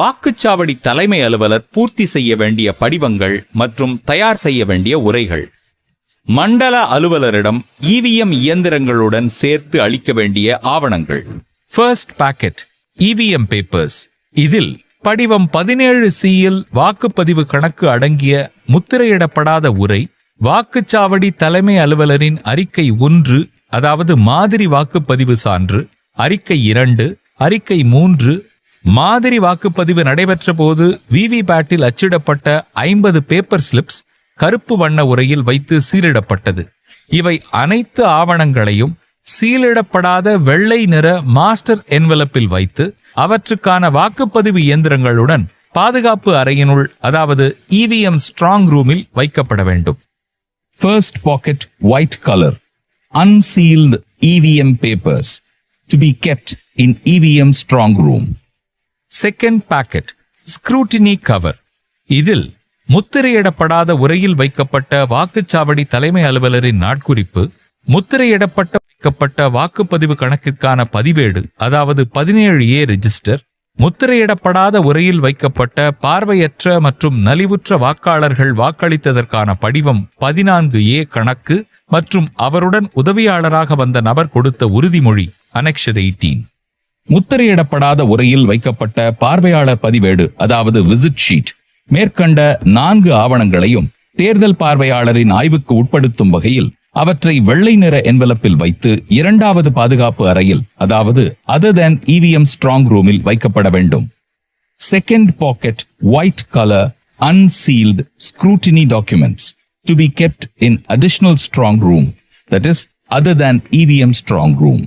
வாக்குச்சாவடி தலைமை அலுவலர் பூர்த்தி செய்ய வேண்டிய படிவங்கள் மற்றும் தயார் செய்ய வேண்டிய உரைகள். மண்டல அலுவலரிடம் இவிஎம் இயந்திரங்களுடன் சேர்த்து அளிக்க வேண்டிய ஆவணங்கள். ஃபர்ஸ்ட் பாக்கெட் இவிஎம் பேப்பர்ஸ் இதில் படிவம் பதினேழு சியில் வாக்குப்பதிவு கணக்கு அடங்கிய முத்திரையிடப்படாத உரை வாக்குச்சாவடி தலைமை அலுவலரின் அறிக்கை ஒன்று அதாவது மாதிரி வாக்குப்பதிவு சான்று அறிக்கை இரண்டு அறிக்கை மூன்று மாதிரி வாக்குப்பதிவு நடைபெற்ற போது விவி பேட்டில் அச்சிடப்பட்ட ஐம்பது பேப்பர் ஸ்லிப்ஸ் கருப்பு வண்ண உரையில் வைத்து சீலிடப்பட்டது. இவை அனைத்து ஆவணங்களையும் சீலிடப்படாத வெள்ளை நிற மாஸ்டர் என்வலப்பில் வைத்து அவற்றுக்கான வாக்குப்பதிவு இயந்திரங்களுடன் பாதுகாப்பு அறையினுள் அதாவது இவிஎம் ஸ்ட்ராங் ரூமில் வைக்கப்பட வேண்டும். First packet white colour unsealed EVM papers to be kept in EVM strong room second packet scrutiny cover இதில் முத்திரையிடப்படாத உரையில் வைக்கப்பட்ட வாக்குச்சாவடி தலைமை அலுவலரின் நாட்குறிப்பு முத்திரையிடப்பட்ட வைக்கப்பட்ட வாக்குப்பதிவு கணக்கிற்கான பதிவேடு அதாவது பதினேழு ஏ ரெஜிஸ்டர் முத்திரையிடப்படாத உரையில் வைக்கப்பட்ட பார்வையற்ற மற்றும் நலிவுற்ற வாக்காளர்கள் வாக்களித்ததற்கான படிவம் பதினான்கு ஏ கணக்கு மற்றும் அவருடன் உதவியாளராக வந்த நபர் கொடுத்த உறுதிமொழி அனெக்ஷர் எயிட்டீன் முத்திரையிடப்படாத உரையில் வைக்கப்பட்ட பார்வையாளர் பதிவேடு அதாவது விசிட் ஷீட் மேற்கண்ட நான்கு ஆவணங்களையும் தேர்தல் பார்வையாளரின் ஆய்வுக்கு உட்படுத்தும் வகையில் அவற்றை வெள்ளை நிற என்வலப்பில் வைத்து இரண்டாவது பாதுகாப்பு அறையில் அதாவது அதர் தென் இவிஎம் ஸ்ட்ராங் ரூமில் வைக்கப்பட வேண்டும். Second packet white colour unsealed scrutiny documents to be kept in additional strong room that is other than EVM strong room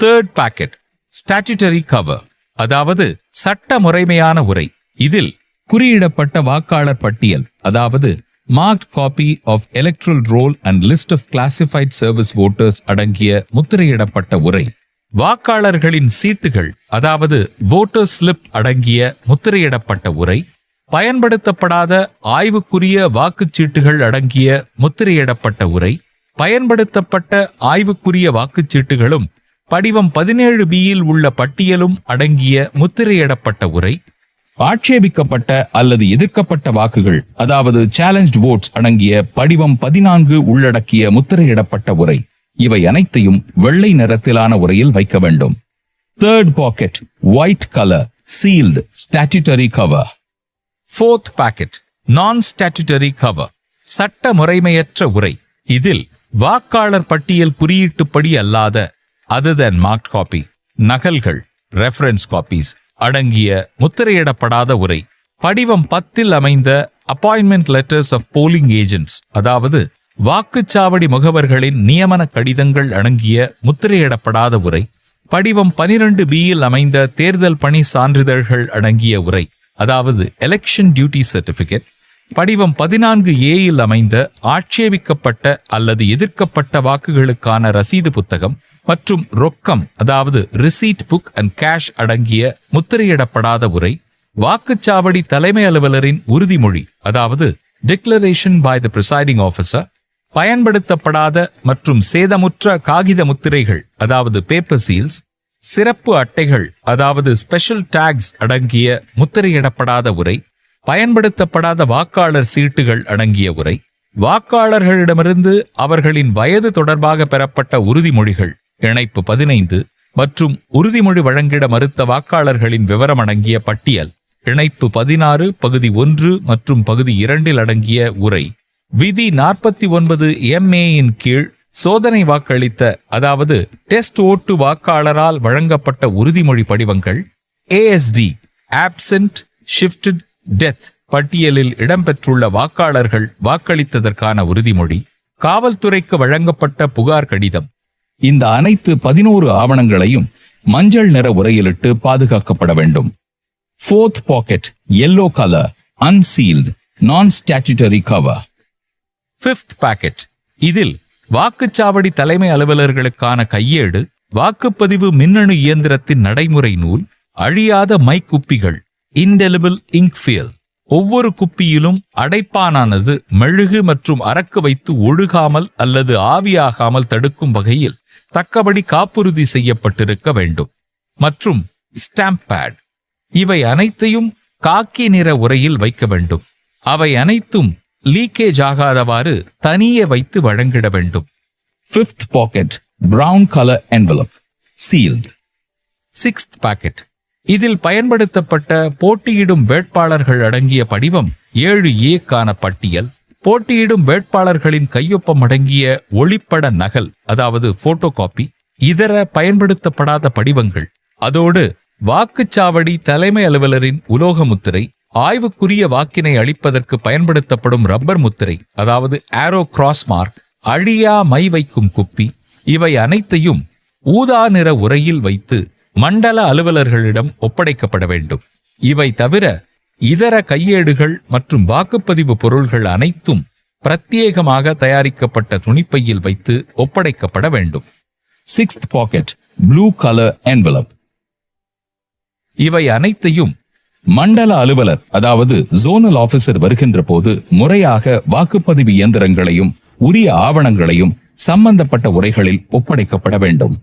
third packet statutory cover அதாவது சட்ட முறைமையான உரை. இதில் குறியிடப்பட்ட வாக்காளர் பட்டியல் அதாவது marked copy of electoral roll and list of classified service voters அடங்கிய முத்திரையிடப்பட்ட உரை. வாக்காளர்களின் சீட்டுகள் அதாவது ஓட்டர் ஸ்லிப் அடங்கிய முத்திரையிடப்பட்ட உரை. பயன்படுத்தப்படாத ஆய்வுக்குரிய வாக்குச்சீட்டுகள் அடங்கிய முத்திரையிடப்பட்ட உரை. பயன்படுத்தப்பட்ட ஆய்வுக்குரிய வாக்குச்சீட்டுகளும் படிவம் பதினேழு பியில் உள்ள பட்டியலும் அடங்கிய முத்திரையிடப்பட்ட உரை ஆட்சேபிக்கப்பட்ட அல்லது எதிர்க்கப்பட்ட வாக்குகள் அதாவது சேலஞ்ச் ஓட்ஸ் அடங்கிய படிவம் பதினான்கு உள்ளடக்கிய முத்திரையிடப்பட்ட உரை. இவை அனைத்தையும் வெள்ளை நிறத்திலான உரையில் வைக்க வேண்டும். Third packet white colour sealed statutory cover fourth packet non statutory cover சட்ட முறைமையற்ற உரை. இதில் வாக்காளர் பட்டியல் குறியீட்டுப்படி அல்லாத அதர் than மார்க்ட் காப்பி நகல்கள் ரெஃபரன்ஸ் காப்பீஸ் அடங்கிய முத்திரையிடப்படாத உரை படிவம் பத்தில் அமைந்த appointment letters of polling agents அதாவது வாக்குச்சாவடி முகவர்களின் நியமன கடிதங்கள் அடங்கிய முத்திரையிடப்படாத உரை படிவம் பனிரெண்டு பியில் அமைந்த தேர்தல் பணி சான்றிதழ்கள் அடங்கிய உரை அதாவது எலெக்ஷன் டியூட்டி சர்டிபிகேட் படிவம் பதினான்கு ஏயில் அமைந்த ஆட்சேபிக்கப்பட்ட அல்லது எதிர்க்கப்பட்ட வாக்குகளுக்கான ரசீது புத்தகம் மற்றும் ரொக்கம் அதாவது ரிசீட் புக் அண்ட் கேஷ் அடங்கிய முத்திரையிடப்படாத உரை வாக்குச்சாவடி தலைமை அலுவலரின் உறுதிமொழி அதாவது declaration by the presiding officer பயன்படுத்தப்படாத மற்றும் சேதமுற்ற காகித முத்திரைகள் அதாவது பேப்பர் சீல்ஸ் சிறப்பு அட்டைகள் அதாவது ஸ்பெஷல் டேக்ஸ் அடங்கிய முத்திரையிடப்படாத உரை பயன்படுத்தப்படாத வாக்காளர் சீட்டுகள் அடங்கிய உரை வாக்காளர்களிடமிருந்து அவர்களின் வயது தொடர்பாக பெறப்பட்ட உறுதிமொழிகள் இணைப்பு பதினைந்து மற்றும் உறுதிமொழி வழங்கிட மறுத்த வாக்காளர்களின் விவரம் அடங்கிய பட்டியல் இணைப்பு பதினாறு பகுதி ஒன்று மற்றும் பகுதி இரண்டில் அடங்கிய உரை. விதி நாற்பத்தி ஒன்பது எம்ஏயின் கீழ் சோதனை வாக்களித்த அதாவது டெஸ்ட் ஓட்டு வாக்காளரால் வழங்கப்பட்ட உறுதிமொழி படிவங்கள் ஏஎஸ்டி ஆப்சென்ட் ஷிப்டட் டெத் பட்டியலில் இடம்பெற்றுள்ள வாக்காளர்கள் வாக்களித்ததற்கான உறுதிமொழி காவல்துறைக்கு வழங்கப்பட்ட புகார் கடிதம். இந்த அனைத்து பதினோரு ஆவணங்களையும் மஞ்சள் நிற உரையிலிட்டு பாதுகாக்கப்பட வேண்டும். Fourth packet yellow colour unsealed non statutory cover fifth packet இதில் வாக்குச்சாவடி தலைமை அலுவலர்களுக்கான கையேடு வாக்குப்பதிவு மின்னணு இயந்திரத்தின் நடைமுறை நூல் அழியாத மைக்குப்பிகள். இன்டெலிபிள் இங்க் இங்க்ஃபியல் ஒவ்வொரு குப்பியிலும் அடைப்பானானது மெழுகு மற்றும் அரக்கு வைத்து ஒழுகாமல் அல்லது ஆவியாகாமல் தடுக்கும் வகையில் தக்கபடி காப்புறுதி செய்யப்பட்டிருக்க வேண்டும். மற்றும் ஸ்டாம்ப் பேட் இவை அனைத்தையும் காக்கி நிற உரையில் வைக்க வேண்டும். அவை அனைத்தும் லீக்கேஜ் ஆகாதவாறு தனியே வைத்து வழங்கிட வேண்டும். Fifth packet brown colour envelope sealed sixth packet இதில் பயன்படுத்தப்பட்ட போட்டியிடும் வேட்பாளர்கள் அடங்கிய படிவம் ஏழு ஏக்கான பட்டியல். போட்டியிடும் வேட்பாளர்களின் கையொப்பம் அடங்கிய ஒளிப்பட நகல் அதாவது போட்டோ காப்பி இதர பயன்படுத்தப்படாத படிவங்கள். அதோடு வாக்குச்சாவடி தலைமை அலுவலரின் உலோக முத்திரை ஆய்வுக்குரிய வாக்கினை அளிப்பதற்கு பயன்படுத்தப்படும் ரப்பர் முத்திரை அதாவது ஆரோ கிராஸ் மார்க் அழியா மை வைக்கும் குப்பி இவை அனைத்தையும் ஊதா நிற உரையில் வைத்து மண்டல அலுவலர்களிடம் ஒப்படைக்கப்பட வேண்டும். இவை தவிர இதர கையேடுகள் மற்றும் வாக்குப்பதிவு பொருள்கள் அனைத்தும் பிரத்யேகமாக தயாரிக்கப்பட்ட துணிப்பையில் வைத்து ஒப்படைக்கப்பட வேண்டும். Sixth packet blue colour envelope இவை அனைத்தையும் மண்டல அலுவலர் அதாவது ஜோனல் ஆபீசர் வருகின்ற போது முறையாக வாக்குப்பதிவு இயந்திரங்களையும் உரிய ஆவணங்களையும் சம்பந்தப்பட்ட உரைகளில் ஒப்படைக்கப்பட வேண்டும்.